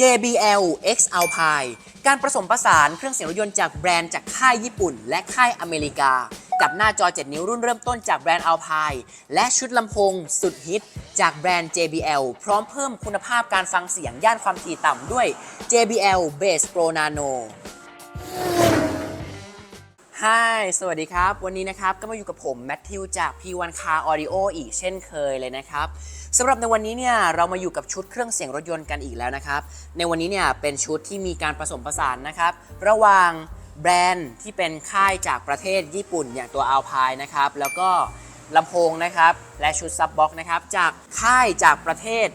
JBL X Alpine การผสมผสานเครื่องเสียงรถยนต์จากแบรนด์จากค่ายญี่ปุ่น และค่ายอเมริกา กับหน้าจอ 7 นิ้วรุ่นเริ่มต้นจากแบรนด์ Alpine และชุดลำโพงสุดฮิต จากแบรนด์ JBL พร้อมเพิ่มคุณภาพการฟังเสียงย่านความถี่ต่ำด้วย JBL Bass Pro Nano ฮายสวัสดีครับ วันนี้นะครับก็มาอยู่กับผมแมทธิวจาก P1 Car Audio อีกเช่นเคยเลยนะครับสำหรับในวันนี้เนี่ยเรามาอยู่กับชุดเครื่องเสียงรถยนต์กันอีกแล้วนะครับ ในวันนี้เนี่ยเป็นชุดที่มีการผสมผสานนะครับ ระหว่างแบรนด์ที่เป็นค่ายจากประเทศญี่ปุ่นอย่างตัว Alpine นะครับ แล้วก็ลำโพงนะครับ และชุดซับบ็อกนะครับจากค่ายจากประเทศ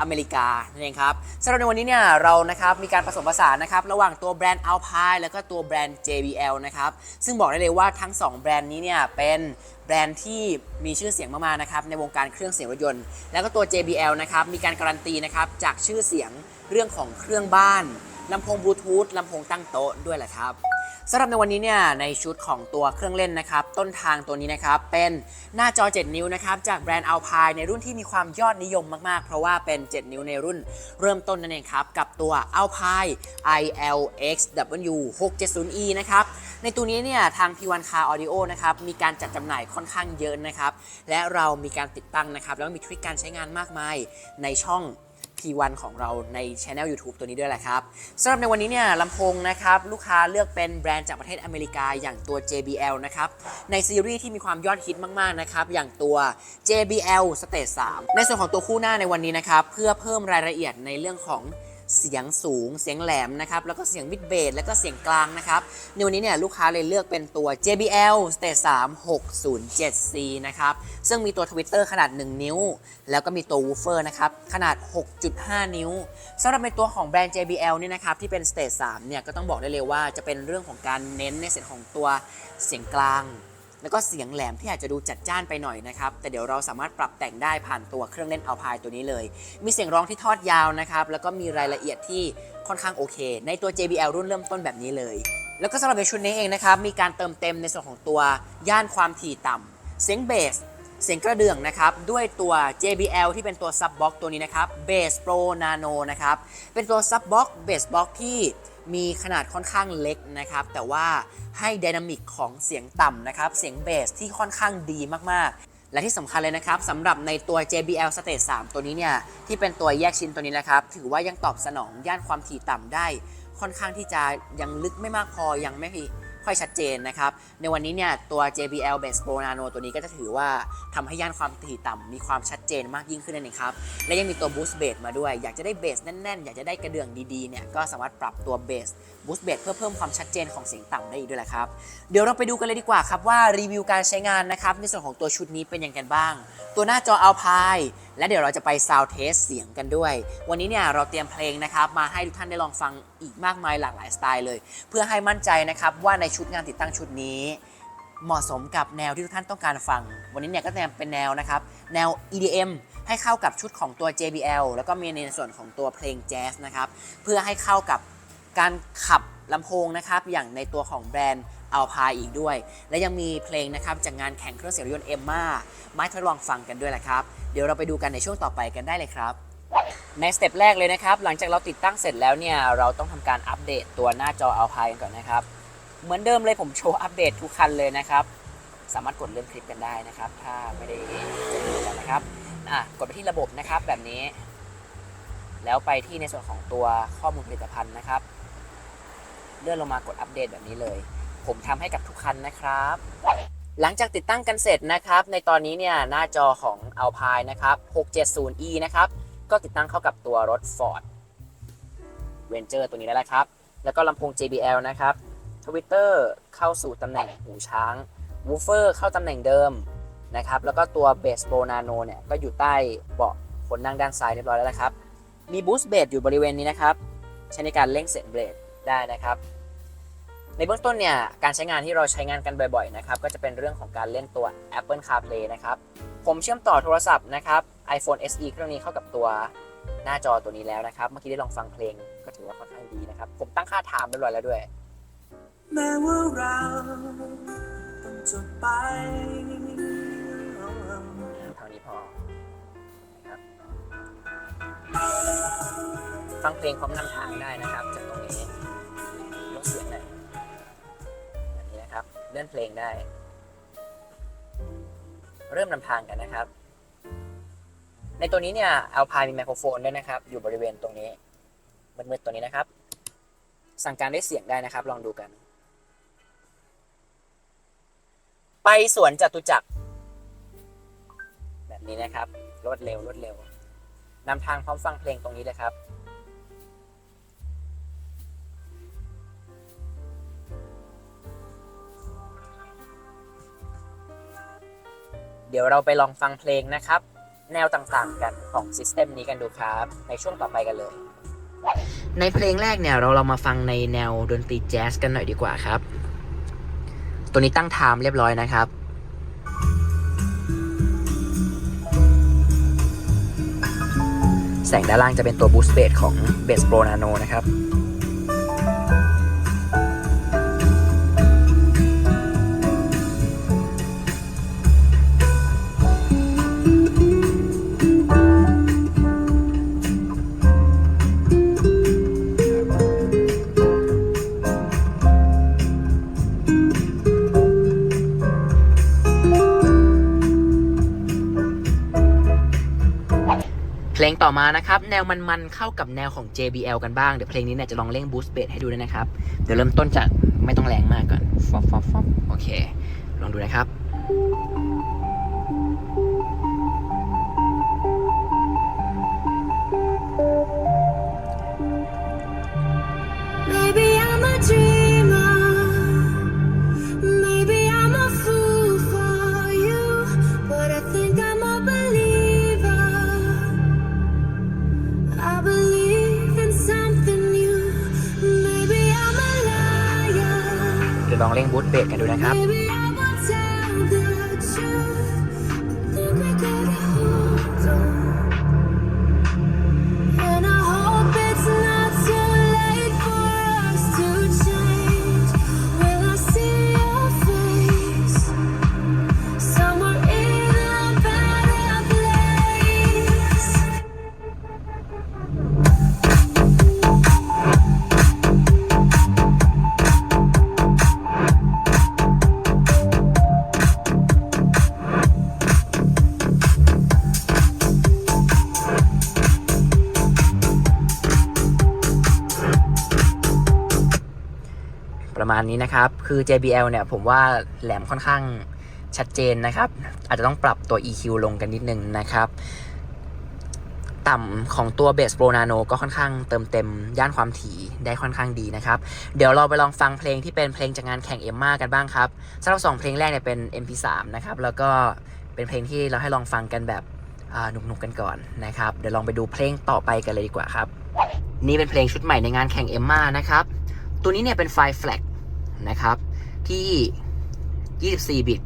อเมริกานั่นเองครับสำหรับในวันนี้เนี่ยเรานะครับมีการผสมผสานนะครับระหว่างตัวแบรนด์ Alpine แล้วก็ตัวแบรนด์ JBL นะครับซึ่งบอกได้เลยว่าทั้ง 2 แบรนด์นี้เนี่ยเป็นแบรนด์ที่มีชื่อเสียงมากๆนะครับในวงการเครื่องเสียงรถยนต์ แล้วก็ตัว JBL นะครับมีการการันตีนะครับจากชื่อเสียงเรื่องของเครื่องบ้าน ลำโพงบลูทูธลำโพงตั้งโต๊ะด้วยแหละครับสำหรับในวันนี้เนี่ยในชุดของตัวเครื่องเล่นนะครับ ต้นทางตัวนี้นะครับเป็นหน้าจอ 7 นิ้วนะครับ จากแบรนด์ Alpine ในรุ่นที่มีความยอดนิยมมากๆ เพราะว่าเป็น 7 นิ้วในรุ่นเริ่มต้นนั่นเองครับ กับตัว Alpine ILXW 670E นะครับ ในตัวนี้เนี่ยทาง P1 Car Audio นะครับ มีการจัดจำหน่ายค่อนข้างเยอะนะครับ และเรามีการติดตั้งนะครับ แล้วมีทริคการใช้งานมากมายในช่อง P1 ของเราใน Channel YouTube ตัวนี้ด้วยแหละครับสำหรับในวันนี้เนี่ยลำโพงนะครับลูกค้าเลือกเป็นแบรนด์จากประเทศอเมริกาอย่างตัว JBL นะครับในซีรีส์ที่มีความยอดฮิตมากๆนะครับอย่างตัว JBL Stage 3 ในส่วนของตัวคู่หน้าในวันนี้นะครับเพื่อเพิ่มรายละเอียดในเรื่องของ สียงสูง เสียงแหลมนะครับ แล้วก็เสียงมิดเบสแล้วก็เสียงกลางนะครับ ในวันนี้เนี่ยลูกค้าเลยเลือกเป็นตัว JBL Stage 3 607C นะครับ ซึ่งมีตัวทวิตเตอร์ขนาด 1 นิ้ว แล้วก็มีตัววูฟเฟอร์นะครับ ขนาด 6.5 นิ้วสำหรับในตัวของแบรนด์ JBL เนี่ยนะครับ ที่เป็น Stage 3เนี่ยก็ต้องบอกได้เลยว่าจะเป็นเรื่องของการเน้นในส่วนของตัวเสียงกลาง แล้วก็เสียงแหลมที่อาจจะดูจัดจ้านไปหน่อยนะครับ แต่เดี๋ยวเราสามารถปรับแต่งได้ผ่านตัวเครื่องเล่น Alpine ตัวนี้เลย มีเสียงร้องที่ทอดยาวนะครับ แล้วก็มีรายละเอียดที่ค่อนข้างโอเค ในตัว JBL รุ่นเริ่มต้นแบบนี้เลย แล้วก็สำหรับในชุดนี้เองนะครับ มีการเติมเต็มในส่วนของตัวย่านความถี่ต่ำเสียงเบสเสียงกระเดื่องนะครับ ด้วยตัว JBL ที่เป็นตัว Sub Box ตัวนี้นะครับ Bass Pro Nano นะครับ เป็นตัว Sub Box Bass Box ที่ มีขนาดค่อนข้างเล็กนะครับ แต่ว่าให้ดินามิกของเสียงต่ำนะครับ เสียงเบสที่ค่อนข้างดีมากๆ และที่สำคัญเลยนะครับสำหรับในตัว JBL Stage 3 ตัวนี้เนี่ย ที่เป็นตัวแยกชิ้นตัวนี้นะครับ ถือว่ายังตอบสนองย่านความถี่ต่ำได้ ค่อนข้างที่จะยังลึกไม่มากพอยังไม่ ค่อยชัดเจนนะครับ ในวันนี้เนี่ยตัว JBL Bass Pro Nano ตัวนี้ก็จะถือว่าทำให้ย่านความถี่ต่ำมีความชัดเจนมากยิ่งขึ้นนั่นเองครับ และยังมีตัว Boost Bass มาด้วย อยากจะได้เบสแน่นๆ อยากจะได้กระเดื่องดีๆเนี่ยก็สามารถปรับตัวเบส Boost Bass เพื่อเพิ่มความชัดเจนของเสียงต่ำได้อีกด้วยแหละครับเดี๋ยวเราไปดูกันเลยดีกว่าครับว่ารีวิวการใช้งานนะครับในส่วนของตัวชุดนี้เป็นยังไงกันบ้าง ตัวหน้าจอ Alpine และเดี๋ยวเราจะไป Sound Test เสียงกันด้วย วันนี้เนี่ยเราเตรียมเพลงนะครับมาให้ทุกท่านได้ลองฟังอีกมากมายหลากหลายสไตล์เลย เพื่อให้มั่นใจนะครับว่าในชุดงานติดตั้งชุดนี้ เหมาะสมกับแนวที่ทุกท่านต้องการฟัง วันนี้เนี่ยก็เป็นแนวนะครับแนว EDM ให้เข้ากับชุดของตัว JBL แล้วก็มีในส่วนของตัวเพลงแจ๊สนะครับเพื่อให้เข้ากับการขับลำโพงนะครับอย่างในตัวของแบรนด์ Alpine อีกด้วย และยังมีเพลงนะครับจากงานแข่งเครื่องเสียงรถยนต์เอ็มมามาทดลองฟังกันด้วยแหละครับ เดี๋ยวเราไปดูกันในช่วงต่อไปกันได้เลยครับ ในสเต็ปแรกเลยนะครับ หลังจากเราติดตั้งเสร็จแล้วเนี่ยเราต้องทำการอัปเดตตัวหน้าจอ Alpine กันก่อนนะครับ เหมือนเดิมเลยผมโชว์อัปเดตทุกคันเลยนะครับ สามารถกดเลื่อนคลิปกันได้นะครับ ถ้าไม่ได้จะดูกันนะครับอะกดไปที่ระบบนะครับแบบนี้ แล้วไปที่ในส่วนของตัวข้อมูลผลิตภัณฑ์นะครับ เลื่อนลงมากดอัปเดตแบบนี้เลย ผมทำให้กับทุกคันนะครับ หลังจากติดตั้งกันเสร็จนะครับ ในตอนนี้เนี่ยหน้าจอของ Alpine นะครับ 670e นะครับ ก็ติดตั้งเข้ากับตัวรถ Ford Ranger ตัวนี้แล้วละครับ แล้วก็ลำโพง JBL นะครับทวิตเตอร์เข้าสู่ตำแหน่งหูช้างวูฟเฟอร์เข้าตำแหน่งเดิมนะครับ แล้วก็ตัวเบสโปรนาโนเนี่ยก็อยู่ใต้เบาะคนนั่งด้านซ้ายเรียบร้อยแล้วนะครับ มีบูสต์เบสอยู่บริเวณนี้นะครับ ใช้ในการเร่งเสียงเบรดได้นะครับ ในเบื้องต้นเนี่ยการใช้งานที่เราใช้งานกันบ่อยๆนะครับก็จะเป็นเรื่องของการเล่นตัว Apple CarPlay นะครับผมเชื่อมต่อโทรศัพท์นะครับ iPhone SE เครื่องนี้เข้ากับตัวหน้าจอตัวนี้แล้วนะครับ เมื่อกี้ได้ลองฟังเพลงก็ถือว่าค่อนข้างดีนะครับ ผมตั้งค่าไทม์เรียบร้อยแล้วด้วย แม้ว่าเราต้องจบไปเท่านี้พอนะครับฟังเพลงพร้อมนำทางได้นะครับจากตรงนี้ เลื่อนเพลงได้ เริ่มนำทางกันนะครับ ในตัวนี้เนี่ย Alpine มีไมโครโฟนด้วยนะครับ อยู่บริเวณตรงนี้มืดๆตัวนี้นะครับ สั่งการได้เสียงได้นะครับ ลองดูกัน ไปสวนจตุจักร แบบนี้นะครับ รวดเร็วรวดเร็วนำทางพร้อมฟังเพลงตรงนี้เลยครับ เดี๋ยวเราไปลองฟังเพลงนะครับ แนวต่างๆกันของซิสเต็มนี้กันดูครับ ในช่วงต่อไปกันเลย ในเพลงแรกเนี่ยเราเรามาฟังในแนวดนตรีแจ๊สกันหน่อยดีกว่าครับ ตัวนี้ตั้งไทม์เรียบร้อยนะครับแสงด้านล่างจะเป็นตัวบูสต์เบสของ b a s Pro Nano นะครับ ลงต่อมานะครับ แนวมันๆเข้ากับแนวของ JBL กันบ้าง เดี๋ยวเพลงนี้เนี่ยจะลองเล่งบูสต์เบสให้ดูด้วยนะครับ เดี๋ยวเริ่มต้นจากไม่ต้องแรงมากก่อนฟอฟฟอฟฟอโอเค ลองดูนะครับ เร่งบูสต์เบสกันดูนะครับ นี้นะครับ คือ JBL เนี่ยผมว่าแหลมค่อนข้างชัดเจนนะครับ อาจจะต้องปรับตัว EQ ลงกันนิดนึงนะครับ ต่ำของตัว b a s Pro Nano ก็ค่อนข้างเติมเต็มย่านความถี่ได้ค่อนข้างดีนะครับ เดี๋ยวเราไปลองฟังเพลงที่เป็นเพลงจากงานแข่งเอ็มมากันบ้างครับสำหรับสองเพลงแรกเนี่ยเป็น MP3 นะครับ แล้วก็เป็นเพลงที่เราให้ลองฟังกันแบบหนุกๆกันก่อนนะครับ เดี๋ยวลองไปดูเพลงต่อไปกันเลยดีกว่าครับ นี่เป็นเพลงชุดใหม่ในงานแข่งเอ็มมานะครับ ตัวนี้เนี่ยเป็นไฟล์ flag นะครับ ที่ 24 บิต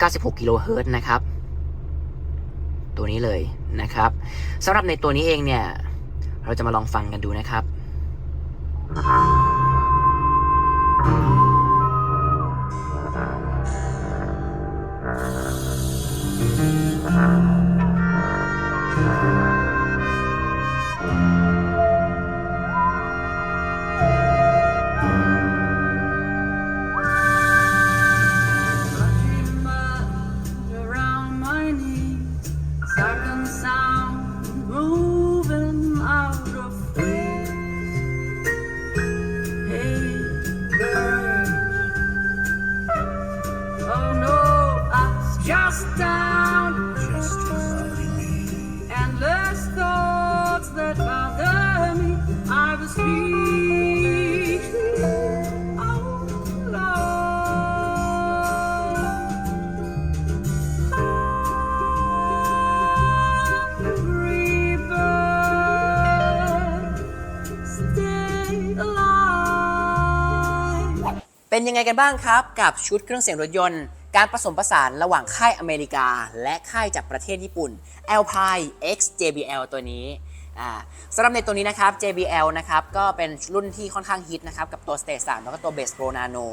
96 กิโลเฮิรตซ์นะครับ ตัวนี้เลยนะครับสำหรับในตัวนี้เองเนี่ย เราจะมาลองฟังกันดูนะครับ ยังไงกันบ้างครับ กับชุดเครื่องเสียงรถยนต์ การผสมผสานระหว่างค่ายอเมริกา และค่ายจากประเทศญี่ปุ่น Alpine X JBL ตัวนี้ อ่าสำหรับในตัวนี้นะครับ JBL นะครับก็เป็นรุ่นที่ค่อนข้างฮิตนะครับกับตัว Stage 3 แล้วก็ตัว Base Pro Nano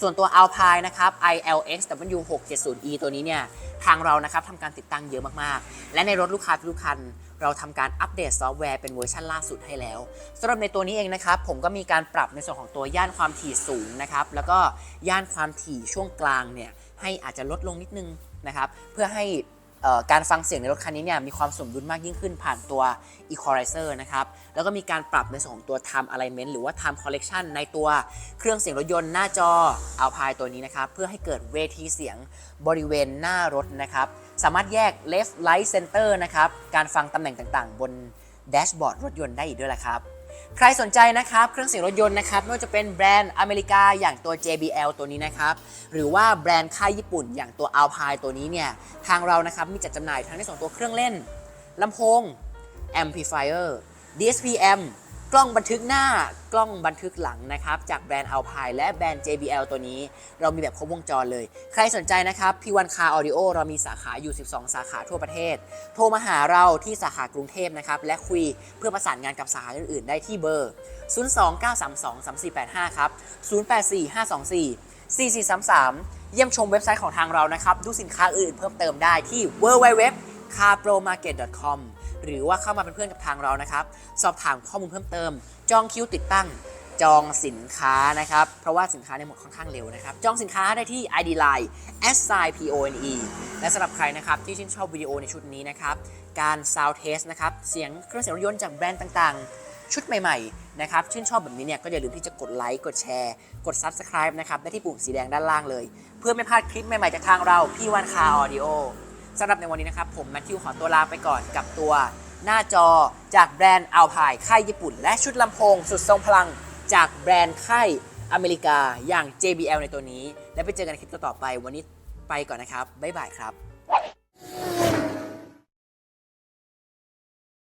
ส่วนตัว Alpine นะครับ ILX W670E ตัวนี้เนี่ยทางเรานะครับทำการติดตั้งเยอะมากๆ และในรถลูกค้าทุกคัน เราทำการอัปเดตซอฟต์แวร์เป็นเวอร์ชันล่าสุดให้แล้วสำหรับในตัวนี้เองนะครับผมก็มีการปรับในส่วนของตัวย่านความถี่สูงนะครับแล้วก็ย่านความถี่ช่วงกลางเนี่ยให้อาจจะลดลงนิดนึงนะครับเพื่อให้ การฟังเสียงในรถคันนี้เนี่ยมีความสมดุลมากยิ่งขึ้นผ่านตัว Equalizer นะครับ แล้วก็มีการปรับในส่วนของตัว Time Alignment หรือว่า Time Collection ในตัวเครื่องเสียงรถยนต์หน้าจอ Alpine ตัวนี้นะครับ เพื่อให้เกิดเวทีเสียงบริเวณหน้ารถนะครับ สามารถแยก left right center นะครับ การฟังตำแหน่งต่างๆ บนแดชบอร์ดรถยนต์ได้อีกด้วยละครับ ใครสนใจนะครับเครื่องเสียงรถยนต์นะครับไม่ว่าจะเป็นแบรนด์อเมริกาอย่างตัว JBL ตัวนี้นะครับหรือว่าแบรนด์ค่ายญี่ปุ่นอย่างตัว Alpine ตัวนี้เนี่ยทางเรานะครับมีจัดจำหน่ายทั้งในส่วนตัวเครื่องเล่นลำโพง amplifier DSPM กล้องบันทึกหน้ากล้องบันทึกหลังนะครับ จากแบรนด์ Alpine และแบรนด์ JBL ตัวนี้ เรามีแบบครบวงจรเลย ใครสนใจนะครับ P1 Car Audio เรามีสาขาอยู่ 12 สาขาทั่วประเทศ โทรมาหาเราที่สาขากรุงเทพนะครับ และคุยเพื่อประสานงานกับสาขาอื่นๆ ได้ที่เบอร์ 029323485 ครับ 084524 4433 เยี่ยมชมเว็บไซต์ของทางเรานะครับ ดูสินค้าอื่นเพิ่มเติมได้ที่ www carpromarket.com หรือว่าเข้ามาเป็นเพื่อนกับทางเรานะครับ สอบถามข้อมูลเพิ่มเติม จองคิวติดตั้ง จองสินค้านะครับ เพราะว่าสินค้าเนี่ยหมดค่อนข้างเร็วนะครับ จองสินค้าได้ที่ ID Line s i p o n e และสำหรับใครนะครับที่ชื่นชอบวิดีโอในชุดนี้นะครับ การ Sound Test นะครับ เสียงเครื่องเสียงรถยนต์จากแบรนด์ต่างๆ ชุดใหม่ ๆ นะครับ ชื่นชอบแบบนี้เนี่ยก็อย่าลืมที่จะกดไลค์ กดแชร์ กด Subscribe นะครับ ได้ที่ปุ่มสีแดงด้านล่างเลย เพื่อไม่พลาดคลิปใหม่ๆจากทางเรา พี่วันคาออดิโอ สำหรับในวันนี้นะครับ ผมแมทธิวขอตัวลาไปก่อนกับตัวหน้าจอจากแบรนด์อัลพายค่ายญี่ปุ่น และชุดลำโพงสุดทรงพลังจากแบรนด์ค่ายอเมริกาอย่าง JBL ในตัวนี้ แล้วไปเจอกันในคลิปต่อไปวันนี้ไปก่อนนะครับ บ๊ายบายครับ